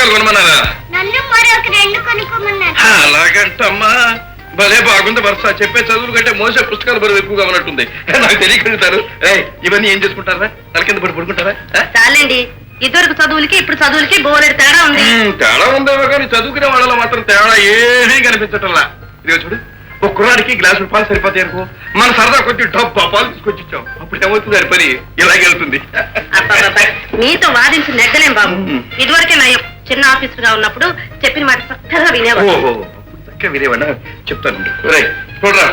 పుస్తకాలు కొనమన్నారా? నన్ను మరొక రెండు కొనుక్కోమన్నారు. ఆ, అలాగంటమ్మా. భలే బాగుంది వరుస. చెప్పే చదువులు కంటే మోసే పుస్తకాలు బరువు ఎక్కువగా ఉన్నట్టుంది. నాకు తెలియగలుగుతారు ఏయ్, ఇవన్నీ ఏం చేసుకుంటారా? తల కింద పడి పడుకుంటారా? చాలండి. ఇదివరకు చదువులకి ఇప్పుడు చదువులకి బోలెడు తేడా ఉంది. తేడా ఉందేమో కానీ చదువుకునే వాళ్ళలో మాత్రం తేడా ఏమీ కనిపించటంలా. ఇదిగో చూడు ఒక కుర్రాడికి గ్లాసులు పాలు సరిపోతాయి అనుకో. మన సరదా కొద్ది డబ్బా పాలు తీసుకొచ్చి ఇచ్చాం అప్పుడు ఏమవుతుంది దాని పని? ఇలాగే వెళ్తుంది. అబ్బబ్బబ్బా, మీతో వాదించి నెగ్గలేం బాబు. ఇదివరకే నయం. చిన్న ఆఫీసర్గా ఉన్నప్పుడు చెప్పిన మాట చక్కగా వినేవాడు ఓహో చక్కగా వినేవాడా చెప్తాను రేయ్, చూడరా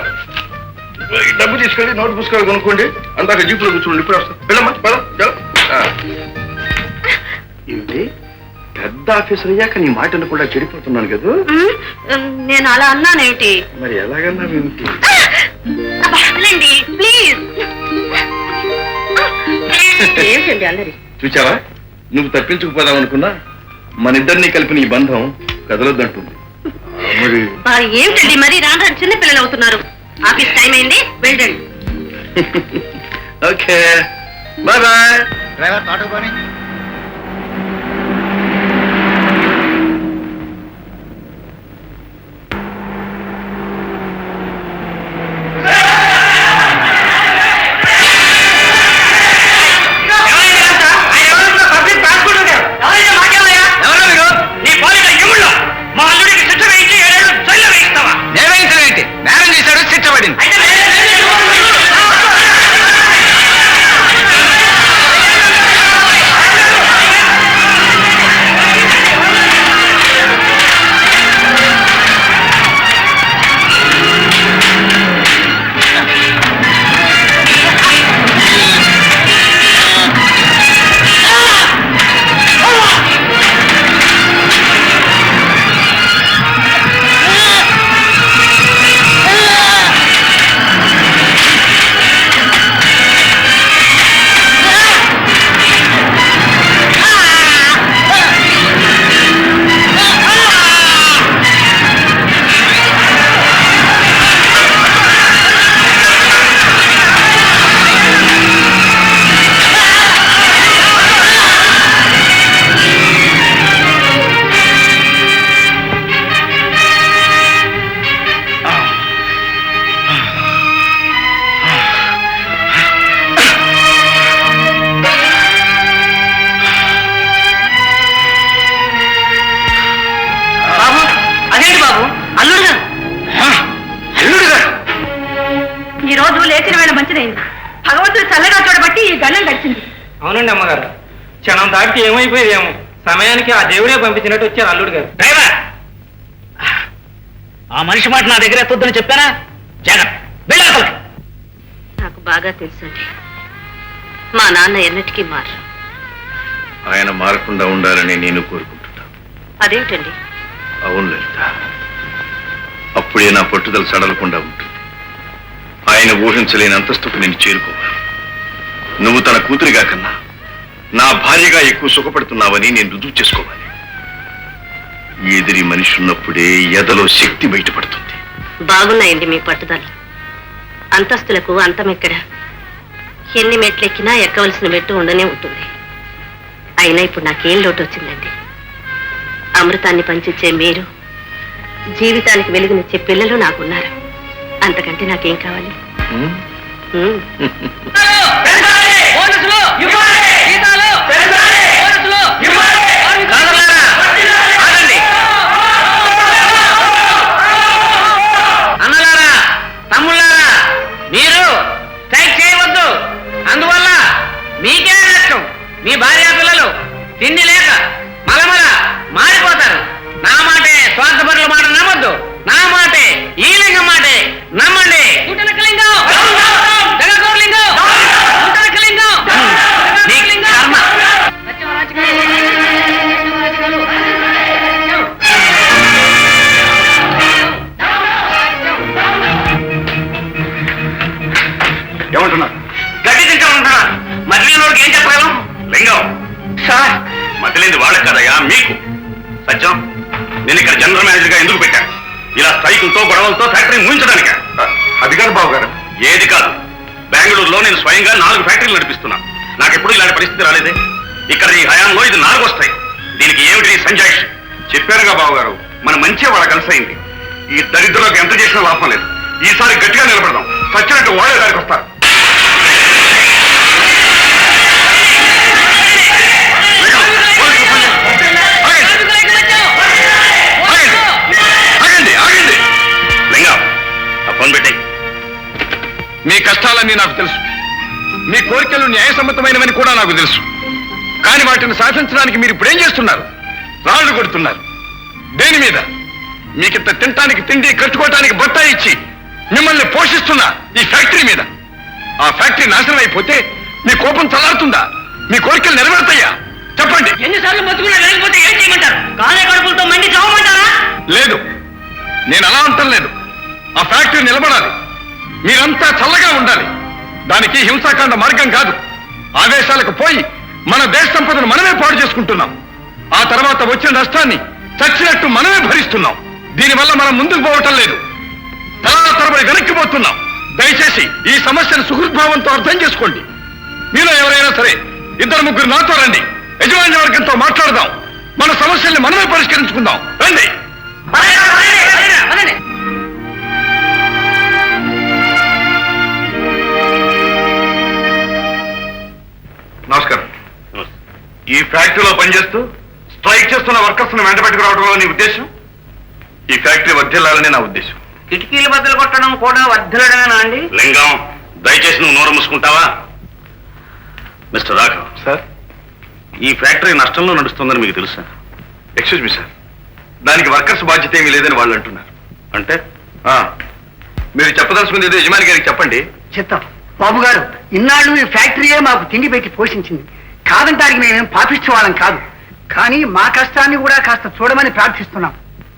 ఈ డబ్బు తీసుకెళ్ళి నోట్ పుస్తకాలు కొనుక్కోండి. అందాక జీపులో కూర్చోండి ఇప్పుడు వెళ్ళమ్మా పద పెద్ద ఆఫీసర్ అయ్యాక నీ మాట కూడా చెడిపోతున్నాను కదా? నేను అలా అన్నానేంటి మరి ఎలాగన్నా ఏమిటి ప్లీజ్. ఏంటండి అల్లరి చూచావా? నువ్వు తప్పించుకుపోదాం అనుకున్నా? మన ఇద్దరిని కలిపిన ఈ బంధం కదలొద్దంటుంది. మరి ఏమిటండి? మరి రాను రాను చిన్న పిల్లలు అవుతున్నారు. ఆఫీస్ టైం అయింది వెళ్ళండి. ఓకే. Bye bye. డ్రైవర్ తోటకు పోనీ. అవునండి అమ్మగారు. క్షణం దాటి ఏమైపోయేదేమో? సమయానికి ఆ దేవుడే పంపించినట్టు వచ్చారు అల్లుడు గారు. డ్రైవర్! ఆ మనిషి మాట నా దగ్గర ఎత్తొద్దని చెప్పానా? జగన్ వెళ్ళాలి నాకు బాగా తెలుసండి. మా నాన్న ఎన్నటికీ మారు ఆయన మారకుండా ఉండాలని నేను కోరుకుంటున్నాను అదేంటండి అవును లలిత. అప్పుడే నా పట్టుదల సడలకుండా ఉంటుంది. ఆయన ఊహించలేని అంతస్తుకు నేను చేరుకోవాలి. నువ్వు తన కూతురిగా కన్నా నా భార్యగా ఎక్కువ సుఖపడుతున్నావని నేను రుజువు చేసుకోవాలి. ఎదిరి మనిషి ఉన్నప్పుడే ఎదలో శక్తి బయటపడుతుంది. బాగున్నాయండి మీ పట్టుదల. అంతస్తులకు అంతమెక్కడ? ఎన్ని మెట్లెక్కినా ఎక్కవలసిన మెట్టు ఉండనే ఉంటుంది. అయినా ఇప్పుడు నాకేం లోటు వచ్చిందండి అమృతాన్ని పంచిచ్చే మీరు జీవితానికి వెలుగునిచ్చే పిల్లలు నాకున్నారు. అంతకంటే నాకేం కావాలి? లింగం. సార్. మధ్యలేని వాళ్ళ కదయా మీకు. సత్యం నేను ఇక్కడ జనరల్ మేనేజర్గా ఎందుకు పెట్టాను? ఇలా స్ట్రైకులతో గొడవలతో ఫ్యాక్టరీ ముగించడానిక అది కాదు బాబు గారు. ఏది కాదు. బెంగళూరులో నేను స్వయంగా నాలుగు ఫ్యాక్టరీలు నడిపిస్తున్నా. నాకు ఎప్పుడు ఇలాంటి పరిస్థితి రాలేదే. ఇక్కడ ఈ హయాంలో ఇది నాలుగు వస్తాయి. సంజయ్ చెప్పారుగా బాబు గారు మన మంచి వాళ్ళ కలిసి అయింది. ఈ దరిద్రులకు ఎంత చేసినా లాభం లేదు. ఈసారి గట్టిగా నిలబడదాం. సచ్చినట్టు వాళ్ళే దానికి వస్తారు. మీ కష్టాలన్నీ నాకు తెలుసు. మీ కోరికలు న్యాయసమ్మతమైనవని కూడా నాకు తెలుసు. కానీ వాటిని సాధించడానికి మీరు ఇప్పుడు ఏం చేస్తున్నారు? రాళ్ళు కొడుతున్నారు. దేని మీద? మీకింత తినటానికి తిండి కట్టుకోవటానికి బట్ట ఇచ్చి మిమ్మల్ని పోషిస్తున్న ఈ ఫ్యాక్టరీ మీద. ఆ ఫ్యాక్టరీ నాశనం అయిపోతే మీ కోపం చల్లారుతుందా? మీ కోరికలు నెరవేరుతాయా? చెప్పండి. ఎన్నిసార్లు బతుకున్నా లేకపోతే ఏం చేయమంటారు? కాలే కడుపులతో మండి చావమంటారా? లేదు. నేను అలా అంటం లేదు ఆ ఫ్యాక్టరీ నిలబడాలి. మీరంతా చల్లగా ఉండాలి. దానికి హింసాకాండ మార్గం కాదు. ఆవేశాలకు పోయి మన దేశ సంపదను మనమే పాడు చేసుకుంటున్నాం. ఆ తర్వాత వచ్చిన నష్టాన్ని చచ్చినట్టు మనమే భరిస్తున్నాం. దీనివల్ల మనం ముందుకు పోవటం లేదు. తలా తరబడి వెనక్కిపోతున్నాం దయచేసి ఈ సమస్యను సుహృద్భావంతో అర్థం చేసుకోండి. మీలో ఎవరైనా సరే ఇద్దరు ముగ్గురు నాతో రండి. యజమాని వర్గంతో మాట్లాడదాం. మన సమస్యల్ని మనమే పరిష్కరించుకుందాం. రండి. నమస్కారం. ఈ ఫ్యాక్టరీలో పనిచేస్తూ స్ట్రైక్ చేస్తున్న వర్కర్స్ను వెంట పెట్టుకురావడంలో నీ ఉద్దేశం? ఈ ఫ్యాక్టరీ వర్ధిల్లాలని నా ఉద్దేశం. కిటికీలు బద్దలు కొట్టడం కూడా వర్ధలడమేనా అండి? లింగం దయచేసి నువ్వు నోరు మూసుకుంటావా? మిస్టర్ రాఘవ్. సార్? ఈ ఫ్యాక్టరీ నష్టంలో నడుస్తుందని మీకు తెలుసా? Excuse me sir. దానికి వర్కర్స్ బాధ్యత ఏమీ లేదని వాళ్ళు అంటున్నారు. అంటే? ఆ, మీరు చెప్పదలుచుకుంది ఏదో యజమాని గారికి చెప్పండి. చెప్తాం. బాబు గారు ఇన్నాళ్ళు ఈ ఫ్యాక్టరీయే మాకు తిండి పెట్టి పోషించింది. కాదంటానికి మేమేం పాపిస్తూ వాళ్ళం కాదు. కానీ మా కష్టాన్ని కూడా కాస్త చూడమని ప్రార్థిస్తున్నాం.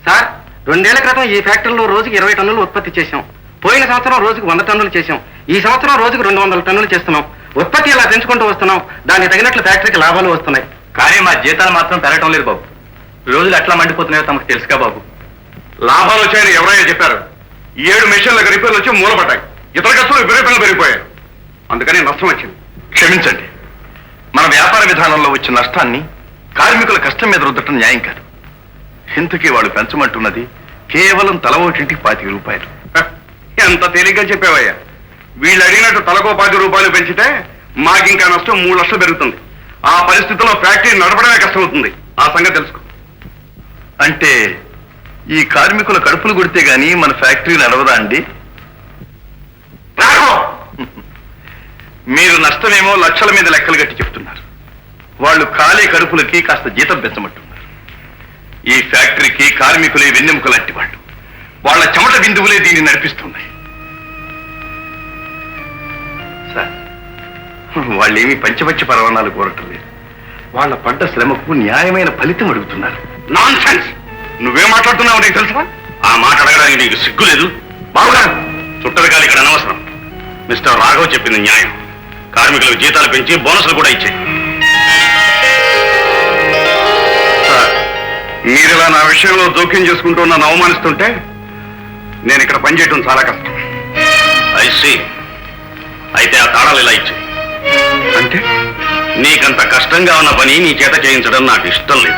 సార్ రెండేళ్ళ క్రితం ఈ ఫ్యాక్టరీలో రోజుకి ఇరవై టన్నులు ఉత్పత్తి చేశాం. పోయిన సంవత్సరం రోజుకు వంద టన్నులు చేశాం. ఈ సంవత్సరం రోజుకు రెండు వందల టన్నులు చేస్తున్నాం. ఉత్పత్తి ఇలా పెంచుకుంటూ వస్తున్నాం. దానికి తగినట్లు ఫ్యాక్టరీకి లాభాలు వస్తున్నాయి. కానీ మా జీతాలు మాత్రం పెరగటం లేదు బాబు. రోజులు ఎట్లా మండిపోతున్నాయో తమకు తెలుసుగా బాబు. లాభాలు వచ్చాయని ఎవరైనా చెప్పారు? ఈ ఏడు మెషిన్లకు రిపేర్లు వచ్చి మూలపడ్డాయి. ఇతర ఖర్చులు విపరీతంగా పెరిగిపోయాయి. అందుకని నష్టం వచ్చింది. క్షమించండి. మన వ్యాపార విధానంలో వచ్చిన నష్టాన్ని కార్మికుల కష్టం మీద రుద్దటం న్యాయం కాదు. ఇంతకీ వాళ్ళు పెంచమంటున్నది కేవలం తల ఒకటింటికి పాతిక రూపాయలు. ఎంత తేలిగ్గా చెప్పావయ్యా. వీళ్ళు అడిగినట్టు తలకో పాతి రూపాయలు పెంచితే మాకింకా నష్టం మూడు లక్షలు పెరుగుతుంది. ఆ పరిస్థితిలో ఫ్యాక్టరీ నడపడమే కష్టమవుతుంది. ఆ సంగతి తెలుసుకో. అంటే ఈ కార్మికుల కడుపులు కొడితే గాని మన ఫ్యాక్టరీ నడవదా అండి? మీరు నష్టమేమో లక్షల మీద లెక్కలు గట్టి చెప్తున్నారు. వాళ్ళు ఖాళీ కడుపులకి కాస్త జీతం పెంచమంటున్నారు. ఈ ఫ్యాక్టరీకి కార్మికులే వెన్నెముక లాంటి వాళ్ళు. వాళ్ళ చెమట బిందువులే దీన్ని నడిపిస్తున్నాయి. సార్ వాళ్ళేమీ పంచపచ్చి పరవాణాలు కోరటం లేదు. వాళ్ళ పడ్డ శ్రమకు న్యాయమైన ఫలితం అడుగుతున్నారు. నాన్ సెన్స్ నువ్వేం మాట్లాడుతున్నావు నీకు తెలుసా? ఆ మాట అడగడానికి నీకు సిగ్గు లేదు. బాగుగారు చుట్టరికాలు ఇక్కడ అనవసరం. మిస్టర్ రాఘవ్ చెప్పింది న్యాయం. కార్మికులకు జీతాలు పెంచి బోనసులు కూడా ఇచ్చాయి. సార్ మీరిలా నా విషయంలో జోక్యం చేసుకుంటూ నన్ను అవమానిస్తుంటే నేను ఇక్కడ పనిచేయటం చాలా కష్టం. ఐసి అయితే ఆ తాళాలు ఇలా ఇచ్చాయి. అంటే? నీకంత కష్టంగా ఉన్న పని నీ చేత చేయించడం నాకు ఇష్టం లేదు.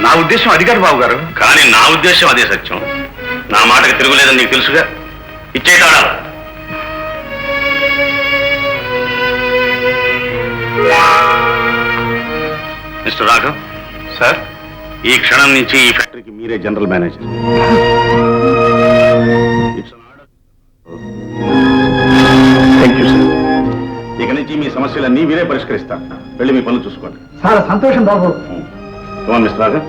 నా ఉద్దేశం అది కాదు బాబు గారు కానీ నా ఉద్దేశం అదే సత్యం. నా మాటకి తిరుగులేదని నీకు తెలుసుగా? ఇచ్చే తాళాలు. మిస్టర్ రాఘవ్. సార్ ఈ క్షణం నుంచి ఈ ఫ్యాక్టరీకి మీరే general manager. Thank you sir ఇక నుంచి మీ సమస్యలన్నీ మీరే పరిష్కరిస్తారు. వెళ్ళి మీ పనులు చూసుకోండి. చాలా సంతోషం బాబు. మిస్టర్ రాఘవ్.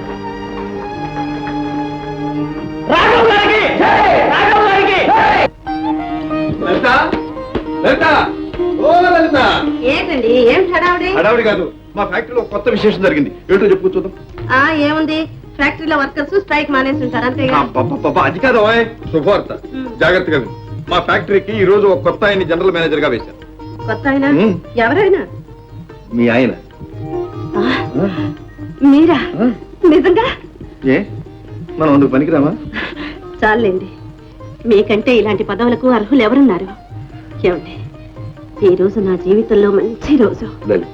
ఏంటండి? ఏం హడావుడి? హడావిడి కాదు. మా ఫ్యాక్టరీలో కొత్త విశేషం జరిగింది. ఏంటో చెప్పు చూద్దాం. ఆ ఏముంది? ఫ్యాక్టరీలో వర్కర్స్ స్ట్రైక్ మానేసి ఉంటారు అది కాదు ఓయ్. శుభవార్త. జాగ్రత్తగా విను. మా ఫ్యాక్టరీకి ఈ రోజు ఒక కొత్త ఆయన జనరల్ మేనేజర్గా వేశారు. కొత్త ఆయన? ఉమ్. ఎవరైనా? మీ ఆయన. మీరా? నిజంగా? ఏ? మనం అందుకు పనికిరామా? చాలండి మీకంటే ఇలాంటి పదవులకు అర్హులు ఎవరున్నారు? ఏమండి ఈ రోజు నా జీవితంలో మంచి రోజు. లలిత.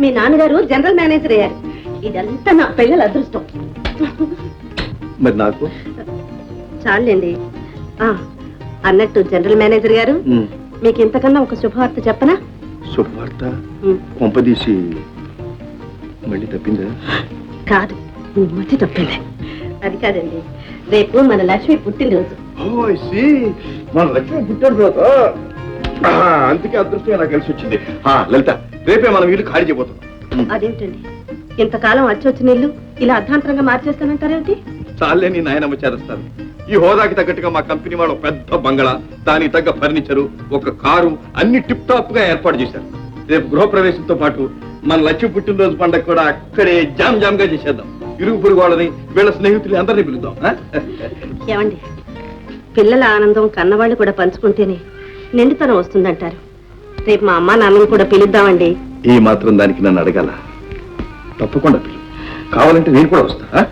మీ నాన్నగారు జనరల్ మేనేజర్ అయ్యారు. ఇదంతా నా పిల్లల అదృష్టం. మరి నాకు? చాలండి. ఆ, అన్నట్టు జనరల్ మేనేజర్ గారు మీకు ఇంతకన్నా ఒక శుభవార్త చెప్పనా? శుభవార్త? ఉమ్, కొంపదీసి మళ్ళీ తప్పిందా? కాదు మతి తప్పింది. అది కాదండి. రేపు మన లక్ష్మి పుట్టినరోజు. మన లక్ష్మి పుట్టాడు తర్వాత అందుకే అదృష్టంగా నాకు కలిసి వచ్చింది. లలిత రేపే మనం ఇల్లు ఖాళీ చేయబోతున్నాం. అదేంటండి ఇంతకాలం వచ్చి వచ్చిన ఇల్లు ఇలా అర్ధాంతరంగా మార్చేస్తానంటారేమిటి? చాలే నీ నాయనమ్మ చేరుస్తారు ఈ హోదాకి తగ్గట్టుగా మా కంపెనీ వాళ్ళు పెద్ద బంగళా దానికి తగ్గ ఫర్నిచరు ఒక కారు అన్ని టిప్ టాప్గా ఏర్పాటు చేశారు. రేపు గృహప్రవేశంతో పాటు మన లక్ష్మి పుట్టినరోజు పండగ కూడా అక్కడే జామ్ జామ్గా చేసేద్దాం. ఇరుగు పొరుగు వాళ్ళని వీళ్ళ స్నేహితులు అందరినీ పిలుద్దాం? ఏమండి? పిల్లల ఆనందం కన్నవాళ్ళు కూడా పంచుకుంటేనే నిండుతనం వస్తుందంటారు. రేపు మా అమ్మ నాన్నని కూడా పిలుద్దామండి? ఈ మాత్రం దానికి నన్ను అడగాల. తప్పకుండా పిలు. కావాలంటే నేను కూడా వస్తా